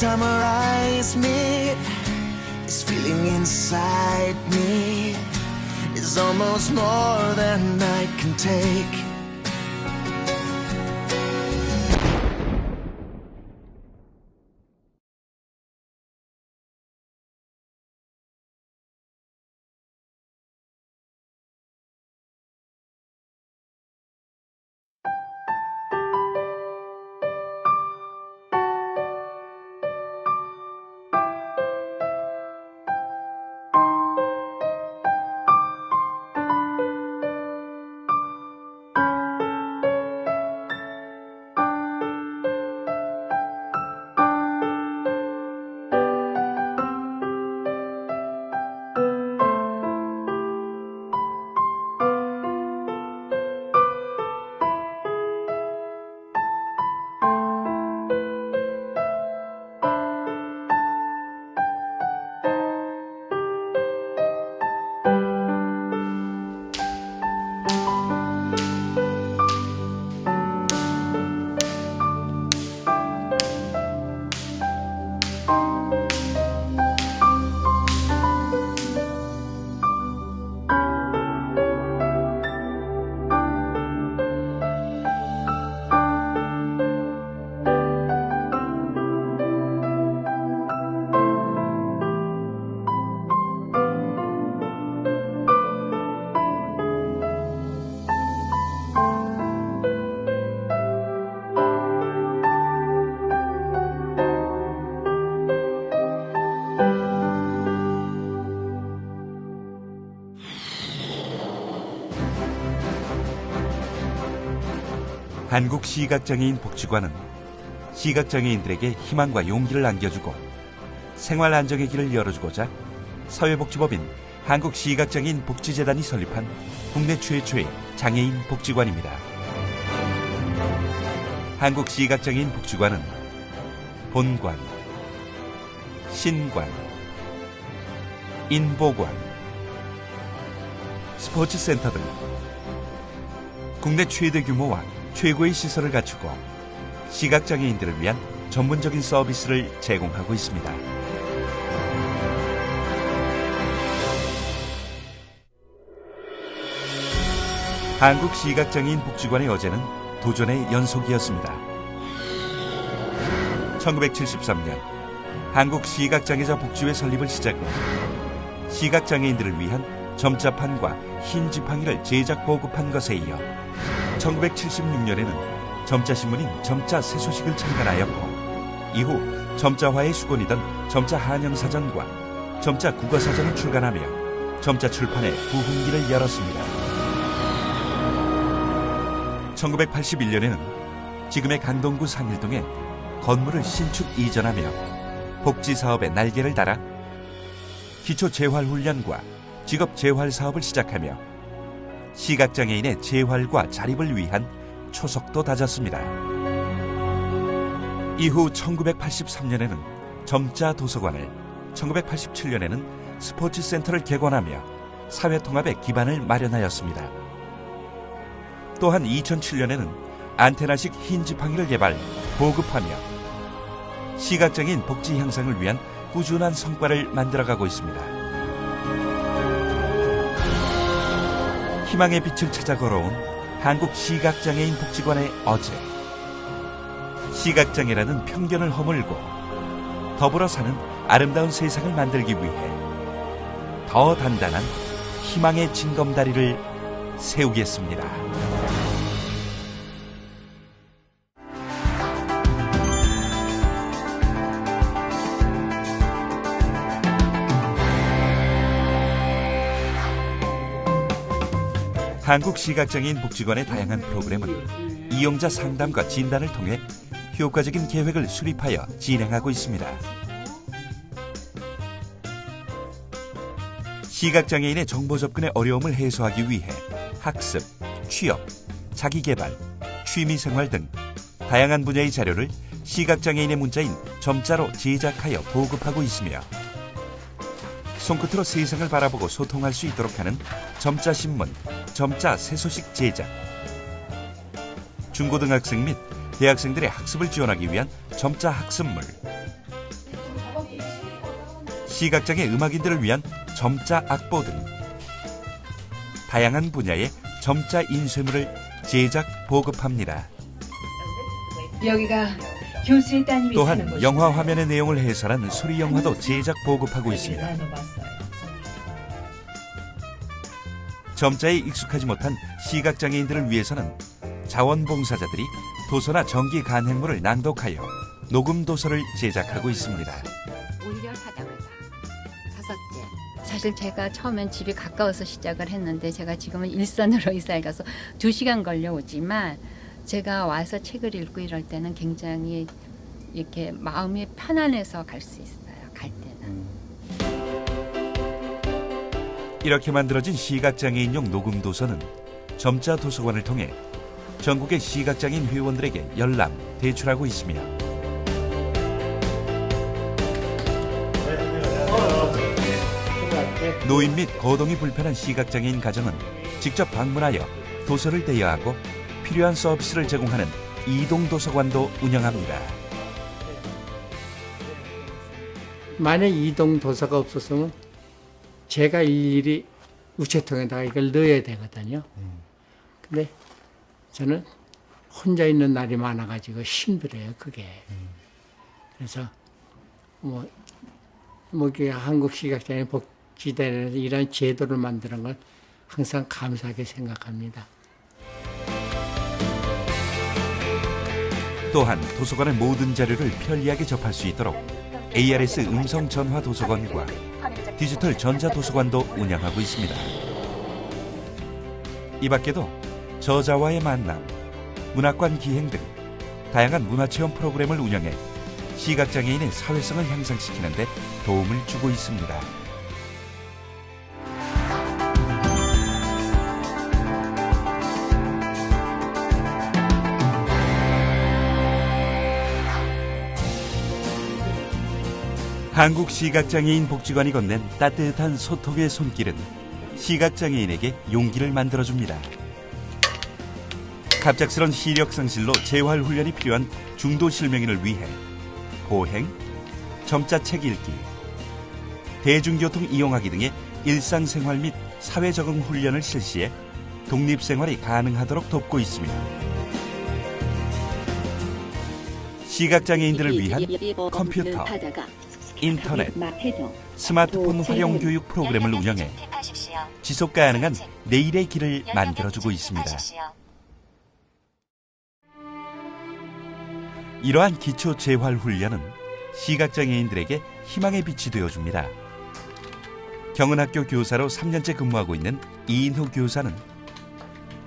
time our eyes meet, this feeling inside me is almost more than I can take. 한국 시각장애인 복지관은 시각장애인들에게 희망과 용기를 안겨주고 생활 안정의 길을 열어주고자 사회복지법인 한국시각장애인 복지재단이 설립한 국내 최초의 장애인 복지관입니다. 한국시각장애인 복지관은 본관, 신관, 인보관, 스포츠센터 등 국내 최대 규모와 최고의 시설을 갖추고 시각장애인들을 위한 전문적인 서비스를 제공하고 있습니다. 한국시각장애인 복지관의 어제는 도전의 연속이었습니다. 1973년 한국시각장애자 복지회 설립을 시작으로 시각장애인들을 위한 점자판과 흰 지팡이를 제작 보급한 것에 이어 1976년에는 점자신문인 점자 새 소식을 창간하였고 이후 점자화의 수건이던 점자 한영사전과 점자 국어사전을 출간하며 점자 출판의 부흥기를 열었습니다. 1981년에는 지금의 강동구 상일동에 건물을 신축 이전하며 복지사업의 날개를 달아 기초 재활훈련과 직업 재활 사업을 시작하며 시각장애인의 재활과 자립을 위한 초석도 다졌습니다. 이후 1983년에는 점자 도서관을, 1987년에는 스포츠 센터를 개관하며 사회통합의 기반을 마련하였습니다. 또한 2007년에는 안테나식 흰 지팡이를 개발, 보급하며 시각장애인 복지 향상을 위한 꾸준한 성과를 만들어가고 있습니다. 희망의 빛을 찾아 걸어온 한국 시각장애인 복지관의 어제. 시각장애라는 편견을 허물고 더불어 사는 아름다운 세상을 만들기 위해 더 단단한 희망의 징검다리를 세우겠습니다. 한국시각장애인 복지관의 다양한 프로그램은 이용자 상담과 진단을 통해 효과적인 계획을 수립하여 진행하고 있습니다. 시각장애인의 정보 접근의 어려움을 해소하기 위해 학습, 취업, 자기개발, 취미생활 등 다양한 분야의 자료를 시각장애인의 문자인 점자로 제작하여 보급하고 있으며 손끝으로 세상을 바라보고 소통할 수 있도록 하는 점자신문, 점자 새소식 제작 중고등학생 및 대학생들의 학습을 지원하기 위한 점자 학습물 시각장애 음악인들을 위한 점자 악보들, 다양한 분야의 점자 인쇄물을 제작 보급합니다. 여기가 교수의 따님이 또한. 영화 화면의 내용을 해설한 수리 영화도 제작 보급하고 있습니다. 점자에 익숙하지 못한 시각장애인들을 위해서는 자원봉사자들이 도서나 전기 간행물을 낭독하여 녹음 도서를 제작하고 있습니다. 다섯째. 사실 제가 처음엔 집이 가까워서 시작을 했는데 제가 지금은 일산으로 이사해 가서 두 시간 걸려오지만 제가 와서 책을 읽고 이럴 때는 굉장히 이렇게 마음이 편안해서 갈 수 있어요. 이렇게 만들어진 시각장애인용 녹음 도서는 점자 도서관을 통해 전국의 시각장애인 회원들에게 열람, 대출하고 있으며 노인 및 거동이 불편한 시각장애인 가정은 직접 방문하여 도서를 대여하고 필요한 서비스를 제공하는 이동 도서관도 운영합니다. 만약 이동 도서가 없었으면 제가 일일이 우체통에다가 이걸 넣어야 되거든요. 근데 저는 혼자 있는 날이 많아가지고 힘들어요, 그게. 그래서 뭐, 뭐, 이게 한국 시각장애인 복지단에서 이런 제도를 만드는 걸 항상 감사하게 생각합니다. 또한 도서관의 모든 자료를 편리하게 접할 수 있도록 ARS 음성 전화 도서관과 디지털 전자 도서관도 운영하고 있습니다. 이 밖에도 저자와의 만남, 문학관 기행 등 다양한 문화체험 프로그램을 운영해 시각장애인의 사회성을 향상시키는 데 도움을 주고 있습니다. 한국 시각장애인 복지관이 건넨 따뜻한 소통의 손길은 시각장애인에게 용기를 만들어줍니다. 갑작스런 시력 상실로 재활 훈련이 필요한 중도 실명인을 위해 보행, 점자 책 읽기, 대중교통 이용하기 등의 일상생활 및 사회 적응 훈련을 실시해 독립생활이 가능하도록 돕고 있습니다. 시각장애인들을 위한 컴퓨터, 인터넷, 스마트폰 활용 교육 프로그램을 운영해 지속 가능한 내일의 길을 만들어주고 있습니다. 이러한 기초 재활 훈련은 시각장애인들에게 희망의 빛이 되어줍니다. 경은학교 교사로 3년째 근무하고 있는 이인호 교사는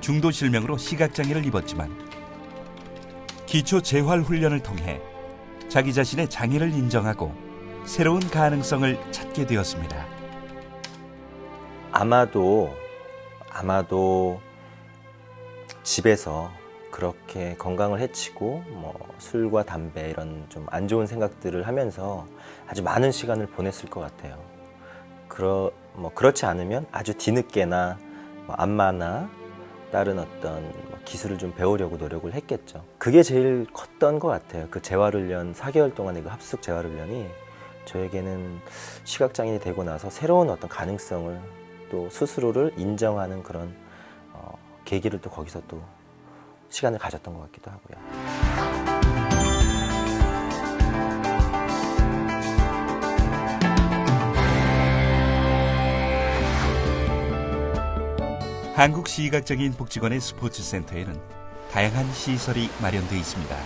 중도 실명으로 시각장애를 입었지만 기초 재활 훈련을 통해 자기 자신의 장애를 인정하고 새로운 가능성을 찾게 되었습니다. 아마도 아마도 집에서 그렇게 건강을 해치고 뭐 술과 담배 이런 좀 안 좋은 생각들을 하면서 아주 많은 시간을 보냈을 것 같아요. 그러 뭐 그렇지 않으면 아주 뒤늦게나 뭐 안마나 다른 어떤 뭐 기술을 좀 배우려고 노력을 했겠죠. 그게 제일 컸던 것 같아요. 그 재활훈련 4개월 동안의 그 합숙 재활훈련이 저에게는 시각장애인이 되고 나서 새로운 어떤 가능성을 또 스스로를 인정하는 그런 어, 계기를 또 거기서 또 시간을 가졌던 것 같기도 하고요. 한국시각장애인 복지관의 스포츠센터에는 다양한 시설이 마련되어 있습니다.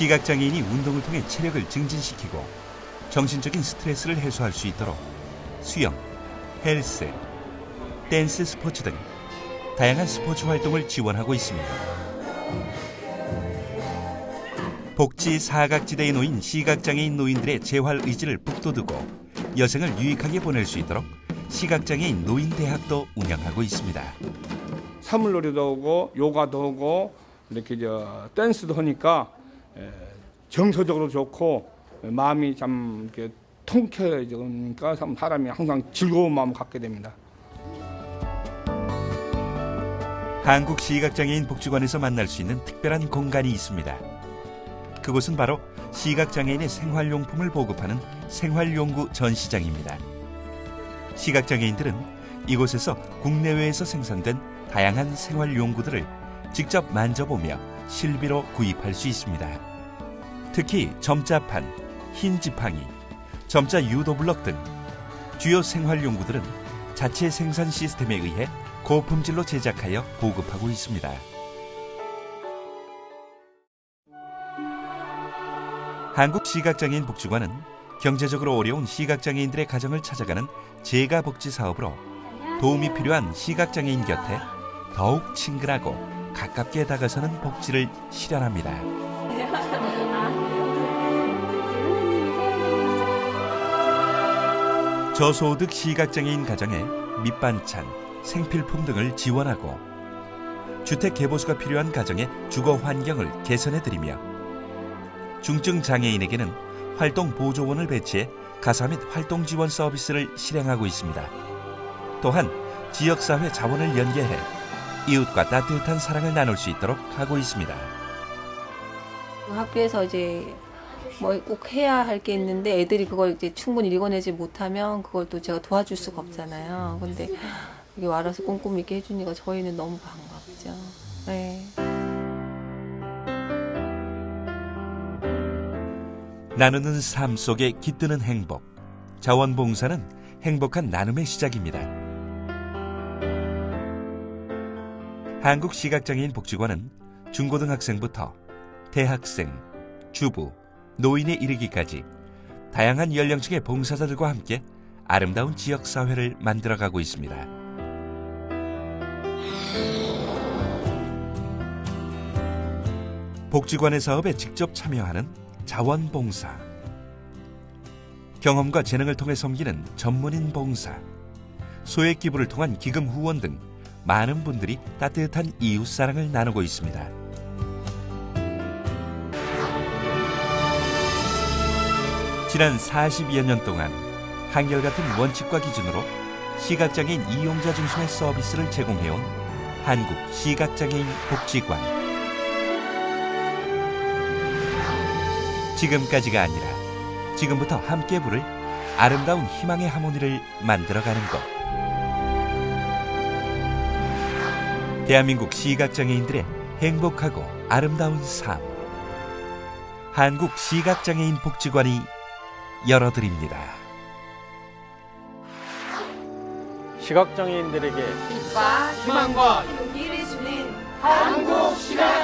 시각장애인이 운동을 통해 체력을 증진시키고 정신적인 스트레스를 해소할 수 있도록 수영, 헬스, 댄스 스포츠 등 다양한 스포츠 활동을 지원하고 있습니다. 복지 사각지대에 놓인 시각장애인 노인들의 재활 의지를 북돋우고 여생을 유익하게 보낼 수 있도록 시각장애인 노인대학도 운영하고 있습니다. 사물놀이도 오고 요가도 오고 이렇게 저 댄스도 하니까 에, 정서적으로 좋고 마음이 참 이렇게 통쾌해지니까 참 사람이 항상 즐거운 마음을 갖게 됩니다. 한국 시각장애인 복지관에서 만날 수 있는 특별한 공간이 있습니다. 그곳은 바로 시각장애인의 생활용품을 보급하는 생활용구 전시장입니다. 시각장애인들은 이곳에서 국내외에서 생산된 다양한 생활용구들을 직접 만져보며 실비로 구입할 수 있습니다. 특히 점자판, 흰 지팡이, 점자 유도 블럭 등 주요 생활 용구들은 자체 생산 시스템에 의해 고품질로 제작하여 보급하고 있습니다. 한국 시각장애인 복지관은 경제적으로 어려운 시각장애인들의 가정을 찾아가는 재가복지 사업으로 도움이 필요한 시각장애인 곁에 더욱 친근하고 가깝게 다가서는 복지를 실현합니다. 저소득 시각장애인 가정에 밑반찬, 생필품 등을 지원하고 주택 개보수가 필요한 가정의 주거 환경을 개선해드리며 중증 장애인에게는 활동 보조원을 배치해 가사 및 활동 지원 서비스를 실행하고 있습니다. 또한 지역사회 자원을 연계해 이웃과 따뜻한 사랑을 나눌 수 있도록 하고 있습니다. 학교에서 이제 뭐 꼭 해야 할 게 있는데 애들이 그걸 이제 충분히 읽어내지 못하면 그걸 또 제가 도와줄 수가 없잖아요. 근데 여기 와서 꼼꼼히 있게 해주니까 저희는 너무 반갑죠. 네. 나누는 삶 속에 깃드는 행복. 자원봉사는 행복한 나눔의 시작입니다. 한국시각장애인 복지관은 중고등학생부터 대학생, 주부, 노인에 이르기까지 다양한 연령층의 봉사자들과 함께 아름다운 지역 사회를 만들어가고 있습니다. 복지관의 사업에 직접 참여하는 자원봉사. 경험과 재능을 통해 섬기는 전문인 봉사. 소액 기부를 통한 기금 후원 등 많은 분들이 따뜻한 이웃 사랑을 나누고 있습니다. 지난 42여 년 동안 한결같은 원칙과 기준으로 시각장애인 이용자 중심의 서비스를 제공해온 한국 시각장애인 복지관. 지금까지가 아니라 지금부터 함께 부를 아름다운 희망의 하모니를 만들어가는 것. 대한민국 시각장애인들의 행복하고 아름다운 삶. 한국 시각장애인 복지관이 열어드립니다. 시각장애인들에게 희망과 용기를 주는 한국 시각